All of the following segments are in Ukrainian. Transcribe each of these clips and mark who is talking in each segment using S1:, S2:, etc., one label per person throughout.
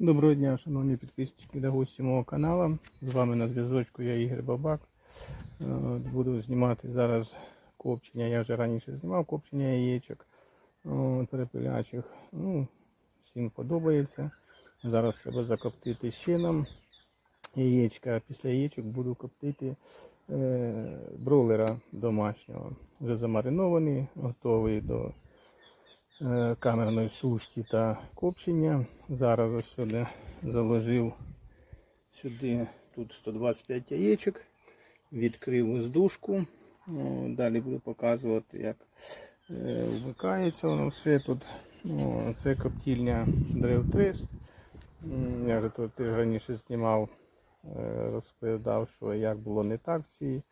S1: Доброго дня, шановні підписники та гості мого каналу. З вами на зв'язочку я Ігор Бабак. Е, Буду знімати зараз копчення. Я вже раніше знімав копчення яєчок е, перепилячих. Ну, всім подобається. Зараз треба закоптити ще нам яєчка. Після яєчок буду коптити е, бройлера домашнього. Вже замаринований, готовий до камерної сушки та копчення. Зараз сюди заложив сюди тут 125 яєчок, відкрив воздушку. Далі буду показувати, як е, вмикається воно все тут. Це коптільня Древ Трест. Я вже тут раніше знімав, е, розповідав, що як було не так в цій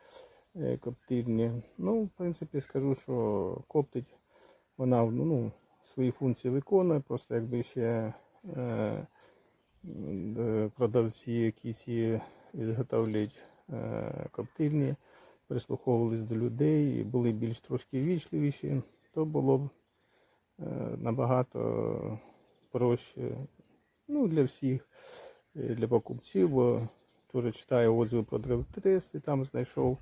S1: е, коптильні. Ну, в принципі, скажу, що коптить вона ну, свої функції виконує, просто якби ще е, продавці якісь і зготовлять е, коптильні, прислуховувались до людей і були більш трошки вічливіші, то було б е, набагато проще ну, для всіх, е, для покупців, бо теж читаю отзиви про древотрест і там знайшов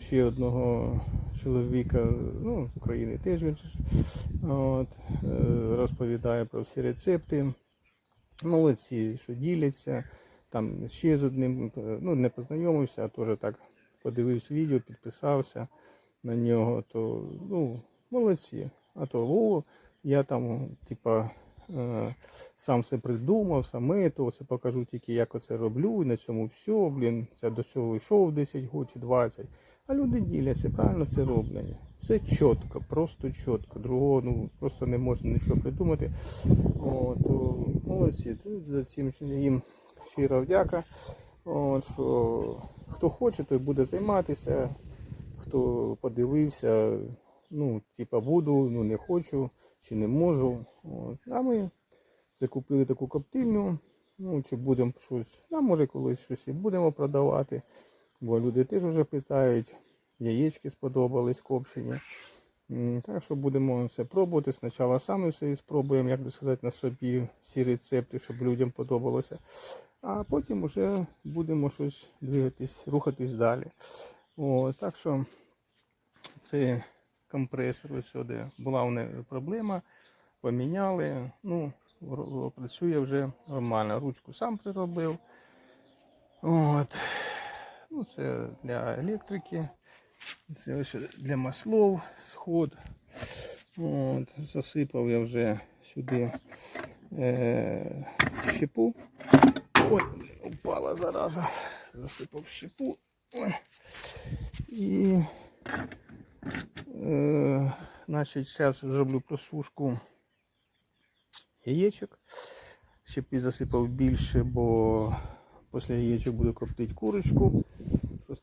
S1: ще одного чоловіка, ну, з України теж він от, е, розповідає про всі рецепти. Молодці, що діляться. Там ще з одним, е, ну не познайомився, а теж так подивився відео, підписався на нього, то ну, молодці. А то о, я там, типа, е, сам все придумав, саме то це покажу тільки, як оце роблю, і на цьому все, блін, це до цього йшов 10 років чи 20. А люди діляться, правильно це роблять. Все чітко, просто чітко. Другого ну, просто не можна нічого придумати. О, молодці. За цим їм щира вдяка. От, що хто хоче, той буде займатися. Хто подивився, ну, типа буду, ну не хочу чи не можу. От. А ми закупили таку коптильню. Ну, чи будемо щось, а може колись щось і будемо продавати. Бо люди теж вже питають, яєчки сподобались копчені. Так що будемо все пробувати. Спочатку самі все і спробуємо, як би сказати, на собі всі рецепти, щоб людям подобалося. А потім вже будемо щось двигатись, рухатись далі. О, так що це компресор, ось сюди була у неї проблема, поміняли. Ну, працює вже нормально. Ручку сам приробив. От. Ну, це для електрики. Це ось для маслов сход. От, засипав я вже сюди е, щепу. Ой, упала зараза. Засипав щепу. І е, значить, зараз зроблю просушку яєчок. Щепи засипав більше, бо після яєчок буду коптити курочку.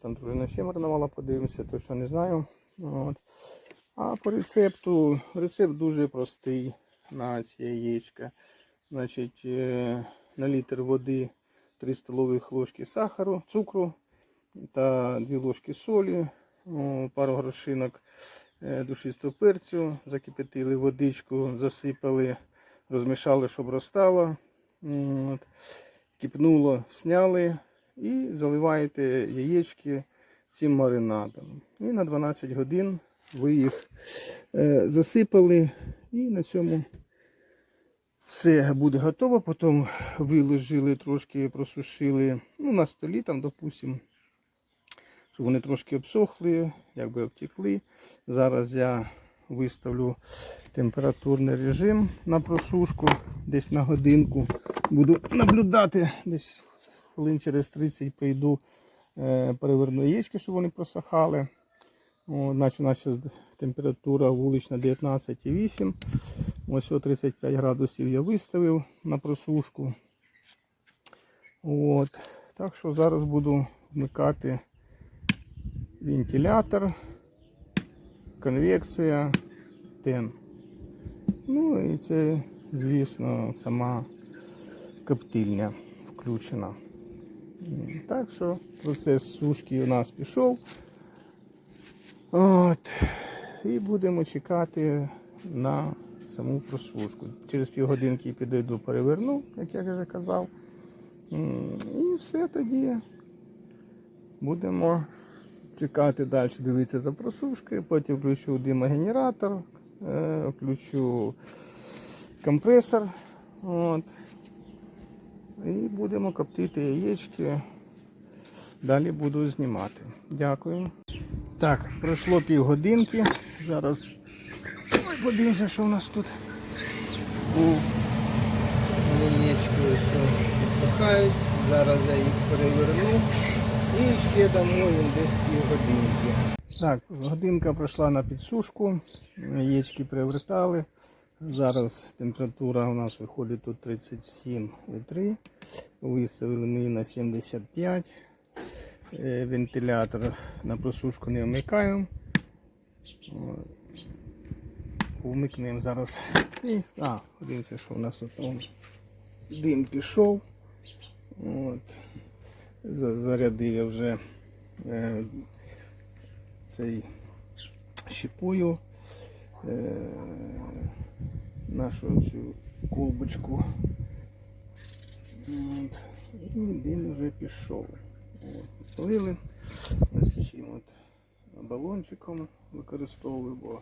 S1: Там дружина ще маринувала, подивимося, точно не знаю. От. А по рецепту, рецепт дуже простий на ці яєчка. Значить, е, на літр води 3 столових ложки сахару, цукру та 2 ложки солі, пару грошинок е, душистого перцю, закипятили водичку, засипали, розмішали, щоб розстало. От. Кипнуло, сняли і заливаєте яєчки цим маринадом. І на 12 годин ви їх е, засипали і на цьому все буде готово. Потім виложили, трошки просушили ну, на столі, там, допустимо, щоб вони трошки обсохли, якби обтекли. Зараз я виставлю температурний режим на просушку десь на годинку. Буду наблюдати десь хвилин через 30 прийду, е, переверну яєчки, щоб вони просохали. О, значить, у нас зараз температура вулична 19,8. Ось о 35 градусів я виставив на просушку. От. Так що зараз буду вмикати вентилятор, конвекція, тен. Ну і це, звісно, сама коптильня включена. Так що процес сушки у нас пішов. От. І будемо чекати на саму просушку. Через півгодинки підійду, переверну, як я вже казав. І все тоді будемо чекати далі, дивитися за просушкою, потім включу димогенератор, е, включу компресор. От. І будемо коптити яєчки. Далі буду знімати. Дякую. Так, пройшло півгодинки. Зараз Ой, подивимося, що у нас тут. Був яєчки все підсихають. Зараз я їх переверну. І ще дамо десь півгодинки. Так, годинка пройшла на підсушку. Яєчки перевертали. Зараз температура у нас виходить тут 37,3. Виставили ми її на 75. Е, Вентилятор на просушку не вмикаємо. Вмикнемо зараз цей. А, подивимося, що у нас тут он, дим пішов. От. Зарядив я вже е, цей щепую е, нашу цю колбочку. От. І дим вже пішов. От. Ось цим от балончиком використовую, бо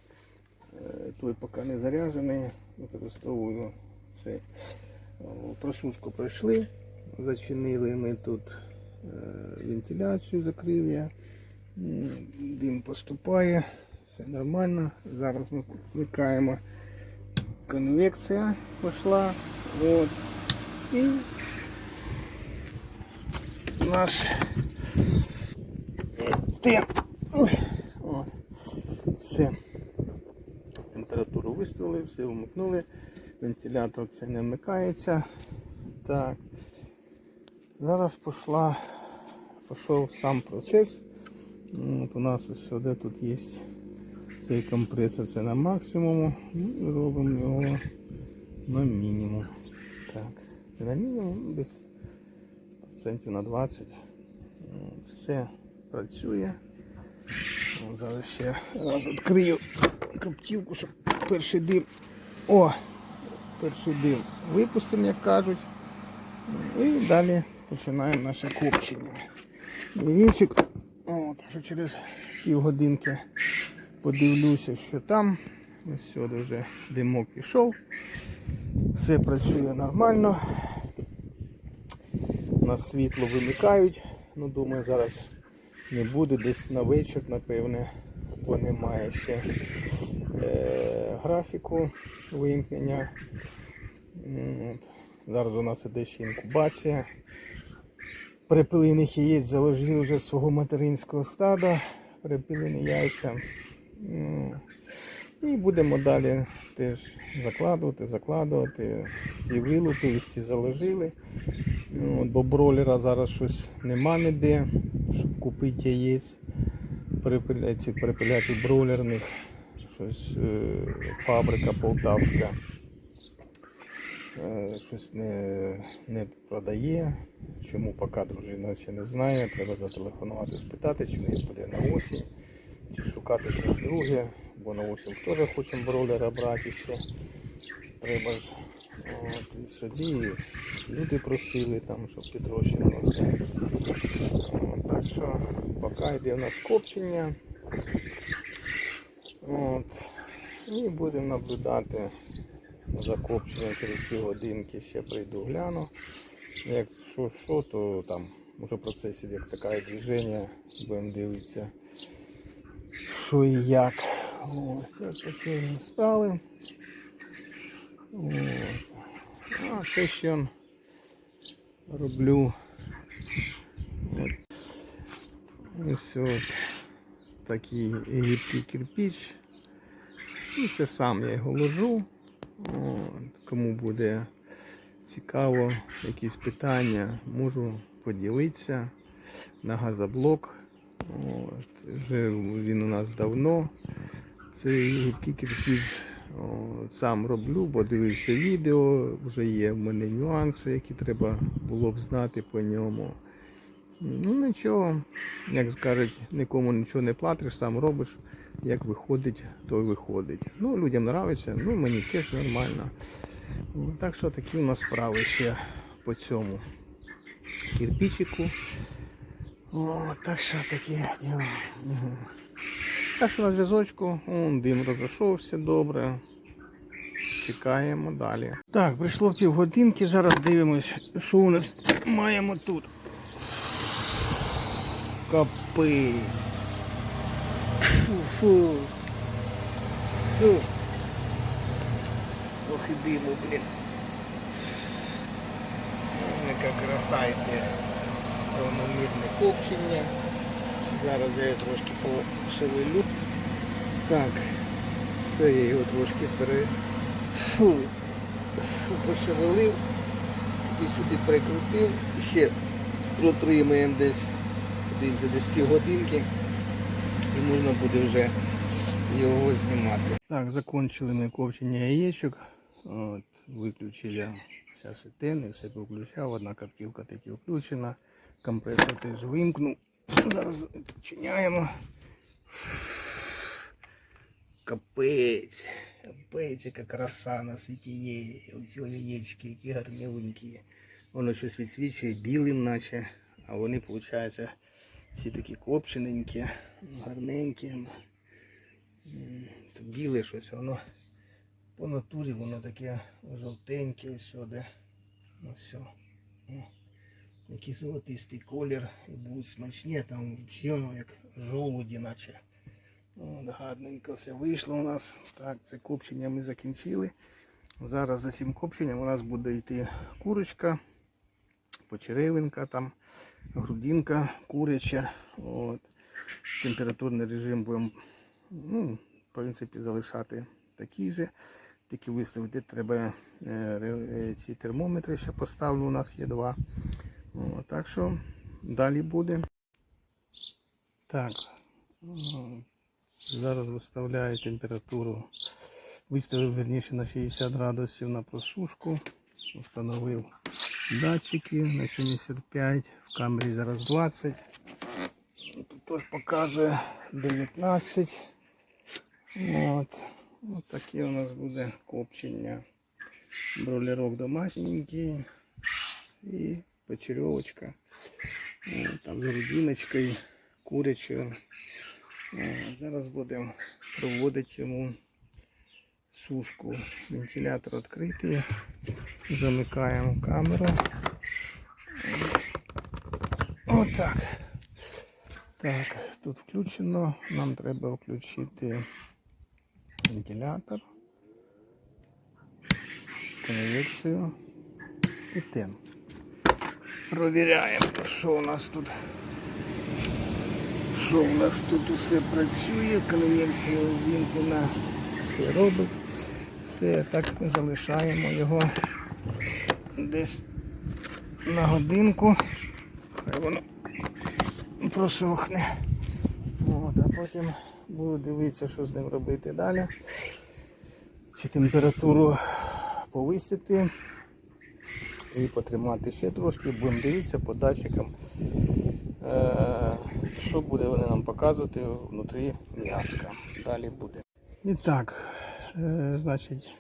S1: е, той поки не заряджений, використовую цей. Просушку пройшли, зачинили ми тут е, вентиляцію, закрив. Дим поступає, все нормально. Зараз ми вмикаємо. Конвекція пішла. От. І наш тем. Ой, от. Все. Температуру виставили, все вмикнули. Вентилятор це не вмикається. Так. Зараз пішла, пішов сам процес. От у нас ось сюди тут є цей компресор, це на максимуму. Ну, і робимо його на мінімум. Так. На мінімум десь процентів на 20. Ну, Все працює. Зараз ще раз відкрию коптілку, щоб перший дим. О! Перший дим випустимо, як кажуть. І далі починаємо наше копчення. Яєчок, о, що через півгодинки подивлюся, що там. Ось сюди вже димок пішов. Все працює нормально. У нас світло вимикають. Ну, думаю, зараз не буде десь на вечір, напевне, бо немає ще е, графіку вимкнення. От. Зараз у нас іде ще інкубація. Перепилиних яєць заложили вже свого материнського стада, перепилені яйця. Ну, І будемо далі теж закладувати, закладувати. Ці вилупились, ці заложили. От, бо бролера зараз щось нема ніде, щоб купити яєць. Перепиляці, перепилячих бройлерних. Щось е, фабрика полтавська. Е, щось не, не продає. Чому поки дружина ще не знає. Треба зателефонувати, спитати, чи в неї буде на осінь, шукати щось друге, бо на осінь теж хочемо бройлера брати ще. Треба ж от, і собі, люди просили там, щоб підрощено. Так що поки йде у нас копчення. От, і будемо наблюдати за копченням через півгодинки ще прийду гляну. Якщо що, то там вже в процесі як таке движення, будемо дивитися, що і як. Ось справи. От. А це ще роблю. Ось от такий египський кирпич. І це сам я його ложу. От, кому буде цікаво, якісь питання, можу поділитися на газоблок. От, вже він у нас давно. Цей кирпич сам роблю, бо дивився відео, вже є в мене нюанси, які треба було б знати по ньому. Ну нічого, як кажуть, нікому нічого не платиш, сам робиш. як виходить, то виходить. Ну, людям подобається, ну мені теж нормально. Так що такі у нас справи ще по цьому кирпичику. О, так що таке діло. Угу. Так що на зв'язочку, дим розійшовся добре. Чекаємо далі. Так, прийшло півгодинки, зараз дивимось, що у нас маємо тут. Капець. Фу-фу. Фу. Ох і диму, блін. Яка краса йде. Равномірне копчення. Зараз я його трошки пошевелю. Так, все, я його трошки пере... Фу. Фу, пошевелив. І сюди прикрутив. Ще протримаємо десь, десь півгодинки. І можна буде вже його знімати. Так, закончили ми копчення яєчок. От, виключили зараз і тен, і все повключав. Одна копілка таки включена. Компресор теж вимкнув. Зараз відчиняємо. Капець. Капець, яка краса на світі є. Ось ці яєчки, які гарнюнькі. Воно щось відсвічує білим, наче, а вони, виходить, всі такі копчененькі, гарненькі. То Біле щось, воно по натурі воно таке жовтеньке ось сюди. Ну все. Який золотистий колір і будуть смачні, там взагалі як жолуді, наче. От, гарненько все вийшло у нас. Так, це копчення ми закінчили. Зараз за цим копченням у нас буде йти курочка, почеревинка, там, грудинка куряча. От. Температурний режим будемо ну, в принципі, залишати такий же. Тільки виставити треба е, е, ці термометри, ще поставлю, у нас є два. О, так що далі буде. Так. м, Зараз виставляю температуру. Виставив верніше на 60 градусів на просушку. Встановив датчики на 75, в камері зараз 20. Тут теж показує 19. От. Ось таке у нас буде копчення. Бролерок домашненький і почерьовочка. О, Там з грудиночкою, курячою. Зараз будемо проводити йому сушку. Вентилятор відкритий. Замикаємо камеру. Отак. Так, тут включено. Нам треба включити вентилятор, конвекцію і тен. Провіряємо, що у нас тут. Що у нас тут усе працює, конвекція вімкнена, все робить. Все, так залишаємо його десь на годинку. Хай воно просохне. От, а потім буду дивитися, що з ним робити далі. Чи температуру повисити і потримати ще трошки. Будемо дивитися по датчикам, е, що буде вони нам показувати внутрі м'яска. Далі буде. І так, е, значить,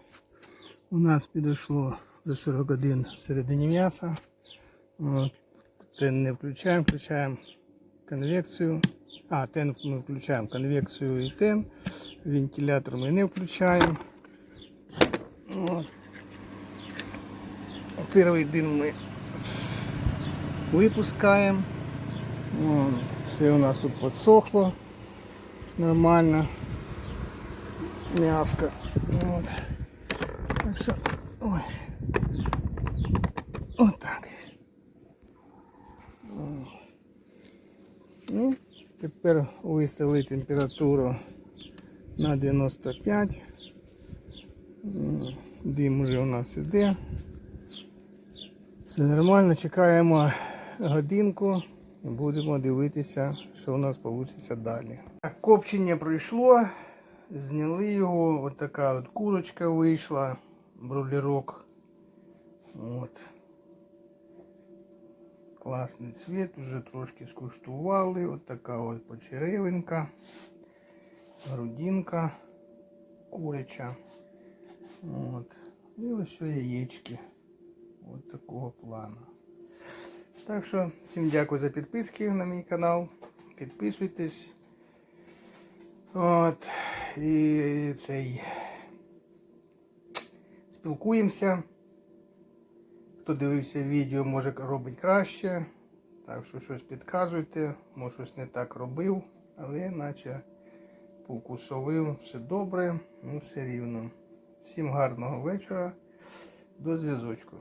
S1: у нас підійшло до 40 годин всередині м'яса. Це не включаємо, включаємо конвекцію. А, тен ми включаємо конвекцію і тен. Вентилятор ми не включаємо. От. Перший дим ми випускаємо. Вон, все у нас тут підсохло. Нормально. М'яско. От. Так що, ой. Отак. Ну, тепер виставили температуру на 95. М, Дим уже у нас іде. Все нормально, чекаємо годинку і будемо дивитися, що у нас вийде далі. Копчення пройшло, зняли його, от така от курочка вийшла, бролерок. От. Класний цвіт, вже трошки скуштували. От така от почеревинка. грудинка куряча. От. І ось яєчки. От такого плану. Так що всім дякую за підписки на мій канал. Підписуйтесь. От. І цей. Спілкуємося. Хто дивився відео, може робить краще. Так що щось підказуйте, може щось не так робив, але наче повкусовив, все добре, ну все рівно. Всім гарного вечора, до зв'язочку.